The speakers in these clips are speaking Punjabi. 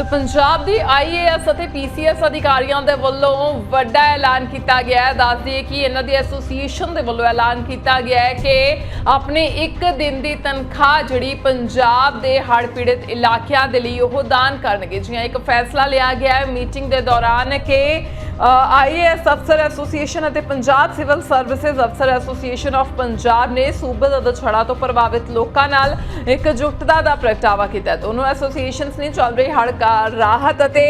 ਸੋ ਪੰਜਾਬ ਦੀ ਆਈਏਐਸ ਅਤੇ ਪੀਸੀਐਸ ਅਧਿਕਾਰੀਆਂ ਦੇ ਵੱਲੋਂ ਵੱਡਾ ਐਲਾਨ ਕੀਤਾ ਗਿਆ ਹੈ। ਦੱਸ ਦਈਏ ਕਿ ਇਹਨਾਂ ਦੀ ਐਸੋਸੀਏਸ਼ਨ ਦੇ ਵੱਲੋਂ ਐਲਾਨ ਕੀਤਾ ਗਿਆ ਹੈ ਕਿ ਆਪਣੇ ਇੱਕ ਦਿਨ ਦੀ ਤਨਖਾਹ ਜਿਹੜੀ ਪੰਜਾਬ ਦੇ ਹੜ੍ਹ ਪੀੜਤ ਇਲਾਕਿਆਂ ਦੇ ਲਈ ਉਹ ਦਾਨ ਕਰਨਗੇ। ਜਿਵੇਂ ਇੱਕ ਫੈਸਲਾ ਲਿਆ ਗਿਆ ਹੈ ਮੀਟਿੰਗ ਦੇ ਦੌਰਾਨ ਕਿ ਆਈਏਐਸ ਅਫਸਰ ਐਸੋਸੀਏਸ਼ਨ ਅਤੇ ਪੰਜਾਬ ਸਿਵਲ ਸਰਵਿਸਿਜ਼ ਅਫਸਰ ਐਸੋਸੀਏਸ਼ਨ ਆਫ ਪੰਜਾਬ ਨੇ ਸੂਬੇ ਦੇ ਦਛੜਾ ਤੋਂ ਪ੍ਰਭਾਵਿਤ ਲੋਕਾਂ ਨਾਲ ਇਕਜੁੱਟਤਾ ਦਾ ਪ੍ਰਗਟਾਵਾ ਕੀਤਾ ਦੋਨੋਂ ਐਸੋਸੀਏਸ਼ਨਸ ਨੇ ਚੱਲ ਰਹੀ ਹੜ੍ਹ ਰਾਹਤ ਅਤੇ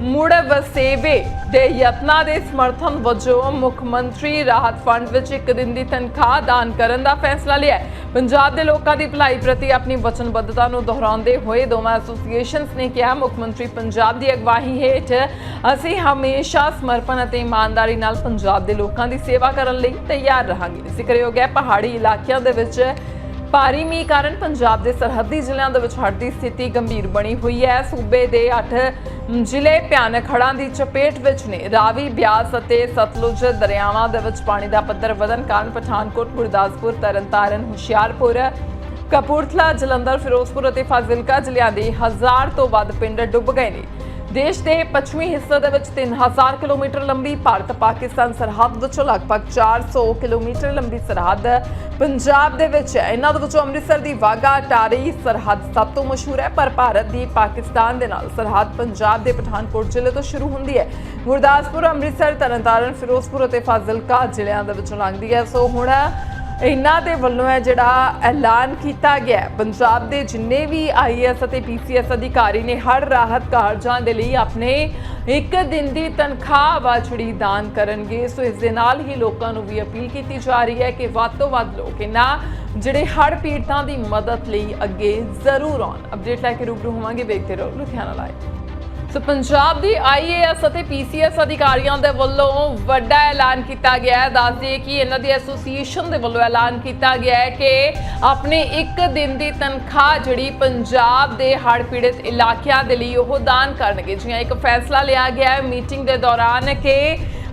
ਮੁੜ ਵਸੇਵੇ ਦੇ ਯਤਨਾਂ ਦੇ ਸਮਰਥਨ ਵਜੋਂ ਮੁੱਖ ਮੰਤਰੀ ਰਾਹਤ ਫੰਡ ਵਿੱਚ ਇੱਕ ਦਿਨ ਦੀ ਤਨਖਾਹ ਦਾਨ ਕਰਨ ਦਾ ਫੈਸਲਾ ਲਿਆ ਪੰਜਾਬ ਦੇ ਲੋਕਾਂ ਦੀ ਭਲਾਈ ਪ੍ਰਤੀ ਆਪਣੀ ਵਚਨਬੱਧਤਾ ਨੂੰ ਦੁਹਰਾਉਂਦੇ ਹੋਏ ਦੋਵਾਂ ਐਸੋਸੀਏਸ਼ਨਸ ਨੇ ਕਿਹਾ, ਮੁੱਖ ਮੰਤਰੀ ਪੰਜਾਬ ਦੀ ਅਗਵਾਈ ਹੇਠ ਅਸੀਂ ਹਮੇਸ਼ਾ ਸਮਰਪਣ ਅਤੇ ਇਮਾਨਦਾਰੀ ਨਾਲ ਪੰਜਾਬ ਦੇ ਲੋਕਾਂ ਦੀ ਸੇਵਾ ਕਰਨ ਲਈ ਤਿਆਰ ਰਹਾਂਗੇ। ਜ਼ਿਕਰਯੋਗ ਹੈ, ਪਹਾੜੀ ਇਲਾਕਿਆਂ ਦੇ ਵਿੱਚ ਭਾਰੀ ਮੀਂਹ ਕਾਰਨ ਪੰਜਾਬ ਦੇ ਸਰਹੱਦੀ ਜ਼ਿਲ੍ਹਿਆਂ ਦੇ ਵਿੱਚ ਹੜ੍ਹ ਦੀ ਸਥਿਤੀ ਗੰਭੀਰ ਬਣੀ ਹੋਈ ਹੈ। ਸੂਬੇ ਦੇ 8 ਜ਼ਿਲ੍ਹੇ ਭਿਆਨਕ ਹੜ੍ਹਾਂ ਦੀ ਚਪੇਟ ਵਿੱਚ ਨੇ। ਰਾਵੀ, ਬਿਆਸ ਅਤੇ ਸਤਲੁਜ ਦਰਿਆਵਾਂ ਦੇ ਵਿੱਚ ਪਾਣੀ ਦਾ ਪੱਧਰ ਵਧਣ ਕਾਰਨ ਪਠਾਨਕੋਟ, ਗੁਰਦਾਸਪੁਰ, ਤਰਨਤਾਰਨ, ਹੁਸ਼ਿਆਰਪੁਰ, ਕਪੂਰਥਲਾ, ਜਲੰਧਰ, ਫਿਰੋਜ਼ਪੁਰ ਅਤੇ ਫਾਜ਼ਿਲਕਾ ਜ਼ਿਲ੍ਹਿਆਂ ਦੇ ਹਜ਼ਾਰ ਤੋਂ ਵੱਧ ਪਿੰਡ ਡੁੱਬ ਗਏ ਨੇ। ਦੇਸ਼ ਦੇ ਪੱਛਮੀ ਹਿੱਸੇ ਦੇ ਵਿੱਚ 3000 ਕਿਲੋਮੀਟਰ ਲੰਬੀ ਭਾਰਤ ਪਾਕਿਸਤਾਨ ਸਰਹੱਦ ਵਿੱਚੋਂ ਲਗਭਗ 400 ਕਿਲੋਮੀਟਰ ਲੰਬੀ ਸਰਹੱਦ ਪੰਜਾਬ ਦੇ ਵਿੱਚ ਹੈ। ਇਹਨਾਂ ਦੇ ਵਿੱਚੋਂ ਅੰਮ੍ਰਿਤਸਰ ਦੀ ਵਾਗਾ ਟਾਰੀ ਸਰਹੱਦ ਸਭ ਤੋਂ ਮਸ਼ਹੂਰ ਹੈ, ਪਰ ਭਾਰਤ ਦੀ ਪਾਕਿਸਤਾਨ ਦੇ ਨਾਲ ਸਰਹੱਦ ਪੰਜਾਬ ਦੇ ਪਠਾਨਕੋਟ ਜ਼ਿਲ੍ਹੇ ਤੋਂ ਸ਼ੁਰੂ ਹੁੰਦੀ ਹੈ। ਗੁਰਦਾਸਪੁਰ, ਅੰਮ੍ਰਿਤਸਰ, ਤਰਨਤਾਰਨ, ਫਿਰੋਜ਼ਪੁਰ ਅਤੇ ਫਾਜ਼ਿਲਕਾ ਜ਼ਿਲ੍ਹਿਆਂ ਦੇ ਵਿੱਚੋਂ ਲੰਘਦੀ ਹੈ। ਸੋ ਹੁਣ ਇਹਨਾਂ ਦੇ ਵੱਲੋਂ ਹੈ ਜਿਹੜਾ ਐਲਾਨ ਕੀਤਾ ਗਿਆ ਪੰਜਾਬ ਦੇ ਜਿੰਨੇ ਵੀ ਆਈਐਸ ਅਤੇ ਪੀਸੀਐਸ ਅਧਿਕਾਰੀ ਨੇ ਹਰ ਰਾਹਤ ਕਾਰਜਾਂ ਦੇ ਲਈ ਆਪਣੇ ਇੱਕ ਦਿਨ ਦੀ ਤਨਖਾਹ ਵਾਛੜੀ ਦਾਨ ਕਰਨਗੇ। ਸੋ ਇਸ ਦੇ ਨਾਲ ਹੀ ਲੋਕਾਂ ਨੂੰ ਵੀ ਅਪੀਲ ਕੀਤੀ ਜਾ ਰਹੀ ਹੈ ਕਿ ਵੱਧ ਤੋਂ ਵੱਧ ਲੋਕ ਇਹਨਾਂ ਜਿਹੜੇ ਹੜ੍ਹ ਪੀੜਤਾਂ ਦੀ ਮਦਦ ਲਈ ਅੱਗੇ ਜ਼ਰੂਰ ਆਉਣ। ਅਪਡੇਟ ਲੈ ਕੇ ਰੂਬਰੂ ਹੋਵਾਂਗੇ। ਵੇਖਦੇ ਰਹੋ ਲੁਧਿਆਣਾ ਲਾਈਵ ਸੋ ਪੰਜਾਬ ਦੀ ਆਈਏਐਸ ਅਤੇ ਪੀਸੀਐਸ ਅਧਿਕਾਰੀਆਂ ਦੇ ਵੱਲੋਂ ਵੱਡਾ ਐਲਾਨ ਕੀਤਾ ਗਿਆ ਹੈ। ਦੱਸ ਦਈਏ ਕਿ ਇਹਨਾਂ ਦੀ ਐਸੋਸੀਏਸ਼ਨ ਦੇ ਵੱਲੋਂ ਐਲਾਨ ਕੀਤਾ ਗਿਆ ਹੈ ਕਿ ਆਪਣੇ ਇੱਕ ਦਿਨ ਦੀ ਤਨਖਾਹ ਜਿਹੜੀ ਪੰਜਾਬ ਦੇ ਹੜ੍ਹ ਪੀੜਤ ਇਲਾਕਿਆਂ ਦੇ ਲਈ ਉਹ ਦਾਨ ਕਰਨਗੇ। ਜਿਵੇਂ ਇੱਕ ਫੈਸਲਾ ਲਿਆ ਗਿਆ ਹੈ ਮੀਟਿੰਗ ਦੇ ਦੌਰਾਨ ਕਿ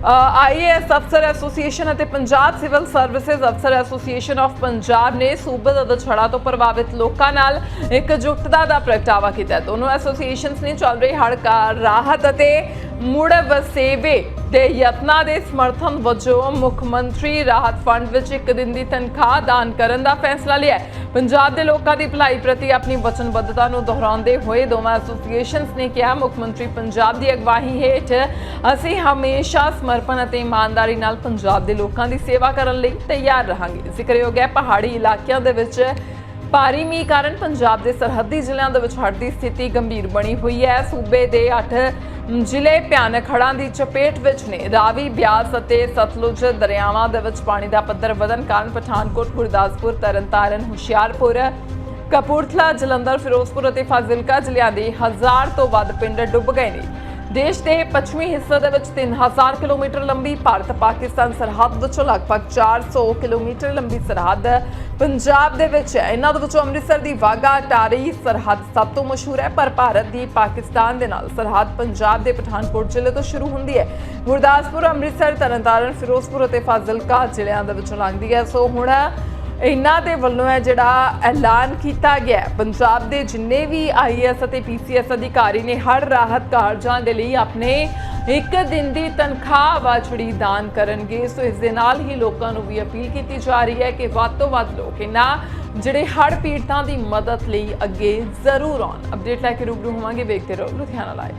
ਆਈਏਐਸ ਅਫਸਰ ਐਸੋਸੀਏਸ਼ਨ ਅਤੇ ਪੰਜਾਬ ਸਿਵਲ ਸਰਵਿਸਿਜ਼ ਅਫਸਰ ਐਸੋਸੀਏਸ਼ਨ ਆਫ ਪੰਜਾਬ ਨੇ ਸੂਬੇ ਦੇ ਦਛੜਾ ਤੋਂ ਪ੍ਰਭਾਵਿਤ ਲੋਕਾਂ ਨਾਲ ਇਕਜੁੱਟਤਾ ਦਾ ਪ੍ਰਗਟਾਵਾ ਕੀਤਾ ਦੋਨੋਂ ਐਸੋਸੀਏਸ਼ਨਸ ਨੇ ਚੱਲ ਰਹੀ ਹੜ੍ਹ ਰਾਹਤ ਅਤੇ ਮੁੜ ਵਸੇਵੇ ਦੇ ਯਤਨਾਂ ਦੇ ਸਮਰਥਨ ਵਜੋਂ ਮੁੱਖ ਮੰਤਰੀ ਰਾਹਤ ਫੰਡ ਵਿੱਚ ਇੱਕ ਦਿਨ ਦੀ ਤਨਖਾਹ ਦਾਨ ਕਰਨ ਦਾ ਫੈਸਲਾ ਲਿਆ ਪੰਜਾਬ ਦੇ ਲੋਕਾਂ ਦੀ ਭਲਾਈ ਪ੍ਰਤੀ ਆਪਣੀ ਵਚਨਬੱਧਤਾ ਨੂੰ ਦੁਹਰਾਉਂਦੇ ਹੋਏ ਦੋਵਾਂ ਐਸੋਸੀਏਸ਼ਨਸ ਨੇ ਕਿਹਾ, ਮੁੱਖ ਮੰਤਰੀ ਪੰਜਾਬ ਦੀ ਅਗਵਾਈ ਹੇਠ ਅਸੀਂ ਹਮੇਸ਼ਾ ਸਮਰਪਣ ਅਤੇ ਇਮਾਨਦਾਰੀ ਨਾਲ ਪੰਜਾਬ ਦੇ ਲੋਕਾਂ ਦੀ ਸੇਵਾ ਕਰਨ ਲਈ ਤਿਆਰ ਰਹਾਂਗੇ। ਜ਼ਿਕਰਯੋਗ ਹੈ, ਪਹਾੜੀ ਇਲਾਕਿਆਂ ਦੇ ਵਿੱਚ ਭਾਰੀ ਮੀਂਹ ਕਾਰਨ ਪੰਜਾਬ ਦੇ ਸਰਹੱਦੀ ਜ਼ਿਲ੍ਹਿਆਂ ਦੇ ਵਿੱਚ ਹੜ੍ਹ ਦੀ ਸਥਿਤੀ ਗੰਭੀਰ ਬਣੀ ਹੋਈ ਹੈ। ਸੂਬੇ ਦੇ 8 ਜ਼ਿਲ੍ਹੇ ਭਿਆਨਕ ਹੜ੍ਹਾਂ ਦੀ ਚਪੇਟ ਵਿੱਚ ਨੇ। ਰਾਵੀ ਬਿਆਸ ਅਤੇ ਸਤਲੁਜ ਦਰਿਆਵਾਂ ਦੇ ਵਿੱਚ ਪਾਣੀ ਦਾ ਪੱਧਰ ਵਧਣ ਕਾਰਨ ਪਠਾਨਕੋਟ, ਗੁਰਦਾਸਪੁਰ, ਤਰਨਤਾਰਨ, ਹੁਸ਼ਿਆਰਪੁਰ, ਕਪੂਰਥਲਾ, ਜਲੰਧਰ, ਫਿਰੋਜ਼ਪੁਰ ਅਤੇ ਫਾਜ਼ਿਲਕਾ ਜ਼ਿਲ੍ਹਿਆਂ ਦੇ ਹਜ਼ਾਰ ਤੋਂ ਵੱਧ ਪਿੰਡ ਡੁੱਬ ਗਏ ਨੇ। ਦੇਸ਼ ਦੇ ਪੱਛਮੀ ਹਿੱਸੇ ਦੇ ਵਿੱਚ 3000 ਕਿਲੋਮੀਟਰ ਲੰਬੀ ਭਾਰਤ ਪਾਕਿਸਤਾਨ ਸਰਹੱਦ ਵਿੱਚੋਂ ਲਗਭਗ 400 ਕਿਲੋਮੀਟਰ ਲੰਬੀ ਸਰਹੱਦ ਪੰਜਾਬ ਦੇ ਵਿੱਚ ਹੈ ਇਹਨਾਂ ਦੇ ਵਿੱਚੋਂ ਅੰਮ੍ਰਿਤਸਰ ਦੀ ਵਾਗਾ ਟਾਰੀ ਸਰਹੱਦ ਸਭ ਤੋਂ ਮਸ਼ਹੂਰ ਹੈ, ਪਰ ਭਾਰਤ ਦੀ ਪਾਕਿਸਤਾਨ ਦੇ ਨਾਲ ਸਰਹੱਦ ਪੰਜਾਬ ਦੇ ਪਠਾਨਕੋਟ ਜ਼ਿਲ੍ਹੇ ਤੋਂ ਸ਼ੁਰੂ ਹੁੰਦੀ ਹੈ। ਗੁਰਦਾਸਪੁਰ, ਅੰਮ੍ਰਿਤਸਰ, ਤਰਨਤਾਰਨ, ਫਿਰੋਜ਼ਪੁਰ ਅਤੇ ਫਾਜ਼ਿਲਕਾ ਜ਼ਿਲ੍ਹਿਆਂ ਦੇ ਵਿੱਚੋਂ ਲੰਘਦੀ ਹੈ। ਸੋ ਹੁਣ ਇਹਨਾਂ ਦੇ ਵੱਲੋਂ ਹੈ ਜਿਹੜਾ ਐਲਾਨ ਕੀਤਾ ਗਿਆ ਪੰਜਾਬ ਦੇ ਜਿੰਨੇ ਵੀ ਆਈਐਸ ਅਤੇ ਪੀਸੀਐਸ ਅਧਿਕਾਰੀ ਨੇ ਹਰ ਰਾਹਤ ਕਾਰਜਾਂ ਦੇ ਲਈ ਆਪਣੇ ਇੱਕ ਦਿਨ ਦੀ ਤਨਖਾਹ ਵਾਛੜੀ ਦਾਨ ਕਰਨਗੇ। ਸੋ ਇਸ ਦੇ ਨਾਲ ਹੀ ਲੋਕਾਂ ਨੂੰ ਵੀ ਅਪੀਲ ਕੀਤੀ ਜਾ ਰਹੀ ਹੈ ਕਿ ਵੱਧ ਤੋਂ ਵੱਧ ਲੋਕ ਇਹਨਾਂ ਜਿਹੜੇ ਹੜ੍ਹ ਪੀੜਤਾਂ ਦੀ ਮਦਦ ਲਈ ਅੱਗੇ ਜ਼ਰੂਰ ਆਉਣ। ਅਪਡੇਟ ਲੈ ਕੇ ਰੂਬਰੂ ਹੋਵਾਂਗੇ। ਵੇਖਦੇ ਰਹੋ ਲੁਧਿਆਣਾ ਲਾਈਵ